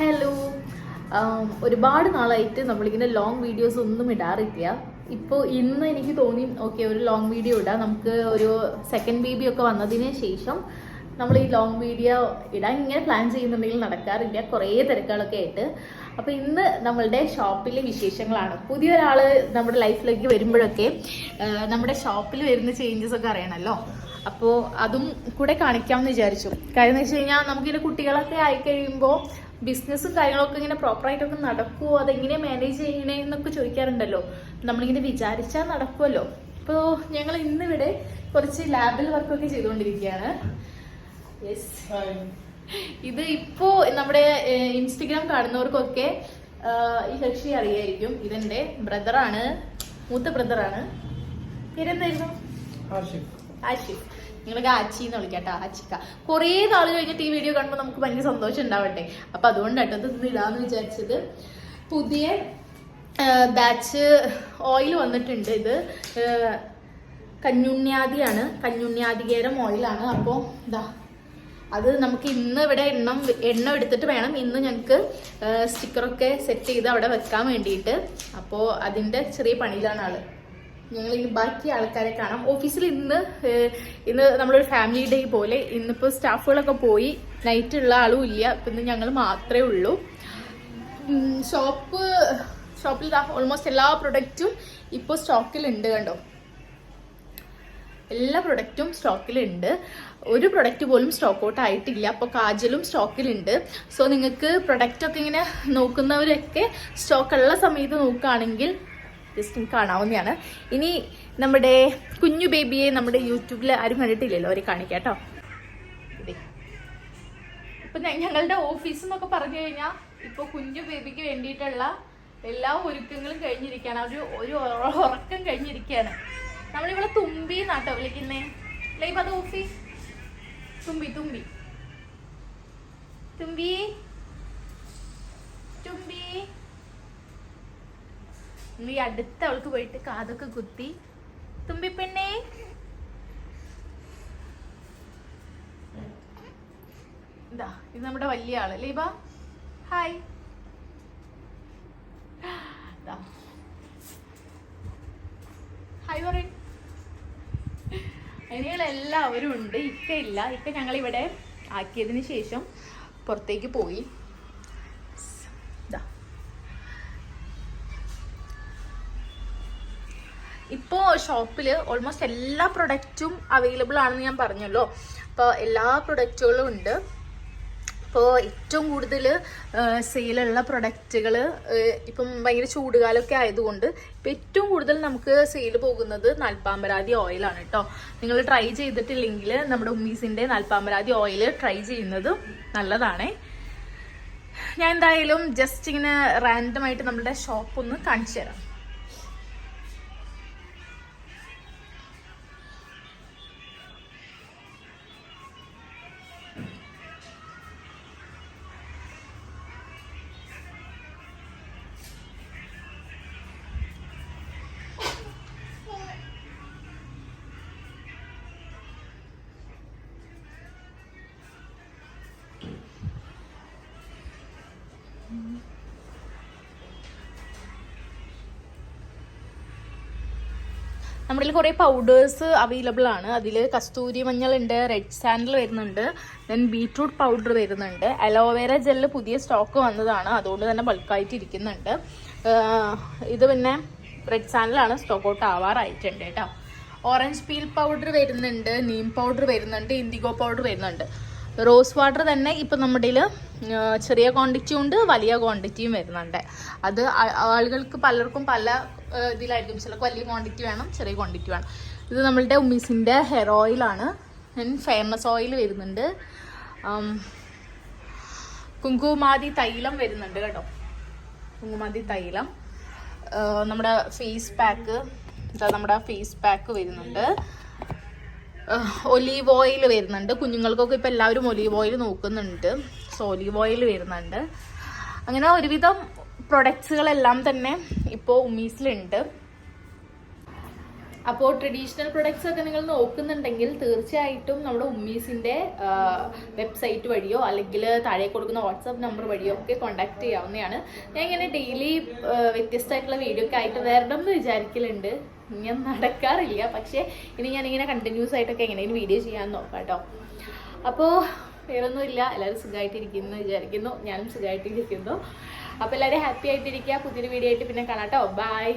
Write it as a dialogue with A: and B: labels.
A: Hello ഒരുപാട് നാളായിട്ട് നമ്മളിങ്ങനെ ലോങ് വീഡിയോസ് ഒന്നും ഇടാറില്ല. ഇപ്പോൾ ഇന്ന് എനിക്ക് തോന്നി ഓക്കെ ഒരു ലോങ് വീഡിയോ ഇടാം. നമുക്ക് ഒരു സെക്കൻഡ് ബേബി ഒക്കെ വന്നതിന് ശേഷം നമ്മൾ ഈ ലോങ് വീഡിയോ ഇടാൻ ഇങ്ങനെ പ്ലാൻ ചെയ്യുന്നുണ്ടെങ്കിൽ നടക്കാറില്ല. കുറേ തിരക്കുകളൊക്കെ ആയിട്ട്. അപ്പോൾ ഇന്ന് നമ്മളുടെ ഷോപ്പിലെ വിശേഷങ്ങളാണ്. പുതിയൊരാൾ നമ്മുടെ ലൈഫിലേക്ക് വരുമ്പോഴൊക്കെ നമ്മുടെ ഷോപ്പിൽ വരുന്ന ചേഞ്ചസ് ഒക്കെ അറിയണമല്ലോ അപ്പോൾ അതും കൂടെ കാണിക്കാമെന്ന് വിചാരിച്ചു. കാര്യം എന്ന് വെച്ച് കഴിഞ്ഞാൽ നമുക്കിങ്ങനെ കുട്ടികളൊക്കെ ആയിക്കഴിയുമ്പോൾ ബിസിനസ്സും കാര്യങ്ങളൊക്കെ ഇങ്ങനെ പ്രോപ്പറായിട്ടൊക്കെ നടക്കുമോ അതെങ്ങനെ മാനേജ് ചെയ്യണേ എന്നൊക്കെ ചോദിക്കാറുണ്ടല്ലോ. നമ്മളിങ്ങനെ വിചാരിച്ചാൽ നടക്കുമല്ലോ അപ്പോൾ ഞങ്ങൾ ഇന്നിവിടെ കുറച്ച് ലാബിൽ വർക്കൊക്കെ ചെയ്തുകൊണ്ടിരിക്കുകയാണ്. യെസ് ഇത് ഇപ്പോ നമ്മുടെ ഇൻസ്റ്റഗ്രാം കാണുന്നവർക്കൊക്കെ ഈ കക്ഷി അറിയായിരിക്കും. ഇതെന്റെ ബ്രദറാണ്. മൂത്ത ബ്രദറാണ്. പേരെന്തായിരുന്നു? ആഷിഫ്. നിങ്ങൾക്ക് ആച്ചി എന്ന് വിളിക്കാട്ടോ ആച്ചിക്ക. കുറേ നാൾ കഴിഞ്ഞിട്ട് ഈ വീഡിയോ കാണുമ്പോൾ നമുക്ക് ഭയങ്കര സന്തോഷം ഉണ്ടാവട്ടെ. അപ്പൊ അതുകൊണ്ടാട്ടോ ഇത് ഇടാന്ന് വിചാരിച്ചത്. പുതിയ ബാച്ച് ഓയിൽ വന്നിട്ടുണ്ട് ഇത്. കഞ്ഞുണ്യാദിയാണ് കഞ്ഞുണ്യാദികേരം ഓയിലാണ് അപ്പോൾ ഇതാ അത് നമുക്ക് ഇന്ന് ഇവിടെ എണ്ണം എണ്ണം എടുത്തിട്ട് വേണം. ഇന്ന് ഞങ്ങൾക്ക് സ്റ്റിക്കറൊക്കെ സെറ്റ് ചെയ്ത് അവിടെ വെക്കാൻ വേണ്ടിയിട്ട്. അപ്പോൾ അതിന്റെ ചെറിയ പണിയിലാണ് ആൾ. ഞങ്ങൾ ഇനി ബാക്കി ആൾക്കാരെ കാണാം. ഓഫീസിൽ ഇന്ന് ഇന്ന് നമ്മളൊരു ഫാമിലി ഡേ പോലെ ഇന്നിപ്പോൾ സ്റ്റാഫുകളൊക്കെ പോയി. നൈറ്റ് ഉള്ള ആളും ഇല്ല. അപ്പം ഇന്ന് ഞങ്ങൾ മാത്രമേ ഉള്ളൂ. ഷോപ്പ് ഷോപ്പിൽ ഓൾമോസ്റ്റ് എല്ലാ പ്രൊഡക്റ്റും ഇപ്പോൾ സ്റ്റോക്കിലുണ്ട് കണ്ടോ? എല്ലാ പ്രൊഡക്റ്റും സ്റ്റോക്കിലുണ്ട്. ഒരു പ്രൊഡക്റ്റ് പോലും സ്റ്റോക്ക് ഔട്ട് ആയിട്ടില്ല. അപ്പോൾ കാജലും സ്റ്റോക്കിലുണ്ട്. സോ നിങ്ങൾക്ക് പ്രൊഡക്റ്റൊക്കെ ഇങ്ങനെ നോക്കുന്നവരൊക്കെ സ്റ്റോക്ക് ഉള്ള സമയത്ത് നോക്കുകയാണെങ്കിൽ ജസ്റ്റ് കാണാവുന്നതാണ്. ഇനി നമ്മുടെ കുഞ്ഞു ബേബിയെ നമ്മുടെ യൂട്യൂബിൽ ആരും കണ്ടിട്ടില്ലല്ലോ അവരെ കാണിക്കാം കേട്ടോ. ഇപ്പൊ ഞങ്ങളുടെ ഓഫീസ് എന്നൊക്കെ പറഞ്ഞു കഴിഞ്ഞാൽ ഇപ്പൊ കുഞ്ഞു ബേബിക്ക് വേണ്ടിയിട്ടുള്ള എല്ലാ ഒരുക്കങ്ങളും കഴിഞ്ഞിരിക്കുകയാണ്. ഒരു ഒരു ഉറക്കം കഴിഞ്ഞിരിക്കുകയാണ്. നമ്മളിവിടെ തുമ്പി എന്നാട്ടോ വിളിക്കുന്നേ. ലൈബ് അത് ഓഫി? തുമ്പി തുമ്പി. തുമ്പി. തുമ്പി. നീ അടുത്ത അവൾക്ക് പോയിട്ട് കാതൊക്കെ കുത്തി. തുമ്പി പെണ്ണേ ഇതാ ഇത് നമ്മുടെ വലിയ ആൾ. ലീബ ഹായ്. ഹായ് പറയും. അതിനുകളെല്ലാവരും ഉണ്ട്. ഇക്ക ഇല്ല. ഇക്ക ഞങ്ങളിവിടെ ആക്കിയതിന് ശേഷം പുറത്തേക്ക് പോയി. ഇപ്പോൾ ഷോപ്പിൽ ഓൾമോസ്റ്റ് എല്ലാ പ്രൊഡക്റ്റും അവൈലബിൾ ആണെന്ന് ഞാൻ പറഞ്ഞല്ലോ. അപ്പോൾ എല്ലാ പ്രൊഡക്റ്റുകളും ഉണ്ട്. ഇപ്പോൾ ഏറ്റവും കൂടുതൽ സെയിലുള്ള പ്രൊഡക്റ്റുകൾ ഇപ്പം ഭയങ്കര ചൂടുകാലമൊക്കെ ആയതുകൊണ്ട് ഇപ്പം ഏറ്റവും കൂടുതൽ നമുക്ക് സെയിൽ പോകുന്നത് നാൽപ്പാമ്പരാതി ഓയിലാണ് കേട്ടോ നിങ്ങൾ ട്രൈ ചെയ്തിട്ടില്ലെങ്കിൽ നമ്മുടെ ഉമ്മീസിന്റെ നാൽപ്പാമ്പരാതി ഓയിൽ ട്രൈ ചെയ്യുന്നത് നല്ലതാണേ. ഞാൻ എന്തായാലും ജസ്റ്റ് ഇങ്ങനെ റാൻഡമായിട്ട് നമ്മുടെ ഷോപ്പ് ഒന്ന് കാണിച്ചു തരാം. നമ്മുടെ കയ്യിൽ കുറേ പൗഡേഴ്സ് അവൈലബിൾ ആണ്. അതിൽ കസ്തൂരി മഞ്ഞൾ ഉണ്ട് റെഡ് സാൻഡിൽ വരുന്നുണ്ട് ദെൻ ബീട്രൂട്ട് പൗഡർ വരുന്നുണ്ട്. അലോവേര ജെല്ല് പുതിയ സ്റ്റോക്ക് വന്നതാണ്. അതുകൊണ്ട് തന്നെ ബൾക്കായിട്ട് ഇരിക്കുന്നുണ്ട്. ഇത് പിന്നെ റെഡ് സാൻഡിലാണ് സ്റ്റോക്ക് ഔട്ട് ആവാറായിട്ടുണ്ട് കേട്ടോ. ഓറഞ്ച് പീൽ പൗഡർ വരുന്നുണ്ട് നീം പൗഡർ വരുന്നുണ്ട് ഇൻഡിഗോ പൗഡർ വരുന്നുണ്ട്. റോസ് വാട്ടർ തന്നെ ഇപ്പം നമ്മുടെ ചെറിയ ക്വാണ്ടിറ്റിയും ഉണ്ട് വലിയ ക്വാണ്ടിറ്റിയും വരുന്നുണ്ട്. അത് ആളുകൾക്ക് പലർക്കും പല ഇതിലായിരിക്കും. ചിലപ്പോൾ വലിയ ക്വാണ്ടിറ്റി വേണം ചെറിയ ക്വാണ്ടിറ്റി വേണം. ഇത് നമ്മളുടെ ഉമ്മീസിന്റെ ഹെയർ ഓയിലാണ് ആൻഡ് ഫേമസ് ഓയിൽ വരുന്നുണ്ട്. കുങ്കുമാതി തൈലം വരുന്നുണ്ട് കേട്ടോ. കുങ്കുമാതി തൈലം. നമ്മുടെ ഫേസ് പാക്ക് ഇതാ നമ്മുടെ ഫേസ് പാക്ക് വരുന്നുണ്ട്. ഒലീവ് ഓയിൽ വരുന്നുണ്ട്. കുഞ്ഞുങ്ങൾക്കൊക്കെ ഇപ്പം എല്ലാവരും ഒലീവ് ഓയിൽ നോക്കുന്നുണ്ട്. സോ ഒലീവ് ഓയിൽ വരുന്നുണ്ട്. അങ്ങനെ ഒരുവിധം പ്രൊഡക്ട്സുകളെല്ലാം തന്നെ ഇപ്പോൾ ഉമീസിലുണ്ട്. അപ്പോൾ ട്രഡീഷണൽ പ്രൊഡക്ട്സ് ഒക്കെ നിങ്ങൾ നോക്കുന്നുണ്ടെങ്കിൽ തീർച്ചയായിട്ടും നമ്മുടെ ഉമ്മീസിന്റെ വെബ്സൈറ്റ് വഴിയോ അല്ലെങ്കിൽ താഴെ കൊടുക്കുന്ന വാട്സാപ്പ് നമ്പർ വഴിയോ ഒക്കെ കോൺടാക്ട് ചെയ്യാവുന്നതാണ്. ഞാൻ ഇങ്ങനെ ഡെയിലി വ്യത്യസ്തമായിട്ടുള്ള വീഡിയോ ഒക്കെ ആയിട്ട് വരണം എന്ന് വിചാരിക്കലുണ്ട്. ഞാൻ നടക്കാറില്ല. പക്ഷേ ഇനി ഞാനിങ്ങനെ കണ്ടിന്യൂസ് ആയിട്ടൊക്കെ എങ്ങനെയും വീഡിയോ ചെയ്യാൻ നോക്കാം കേട്ടോ. അപ്പോൾ വേറൊന്നുമില്ല. എല്ലാവരും സുഖമായിട്ടിരിക്കുന്നു വിചാരിക്കുന്നു. ഞാനും സുഖമായിട്ടിരിക്കുന്നു അപ്പോൾ എല്ലാവരും ഹാപ്പി ആയിട്ടിരിക്കുക. പുതിയൊരു വീഡിയോ ആയിട്ട് പിന്നെ കാണാം കേട്ടോ ബൈ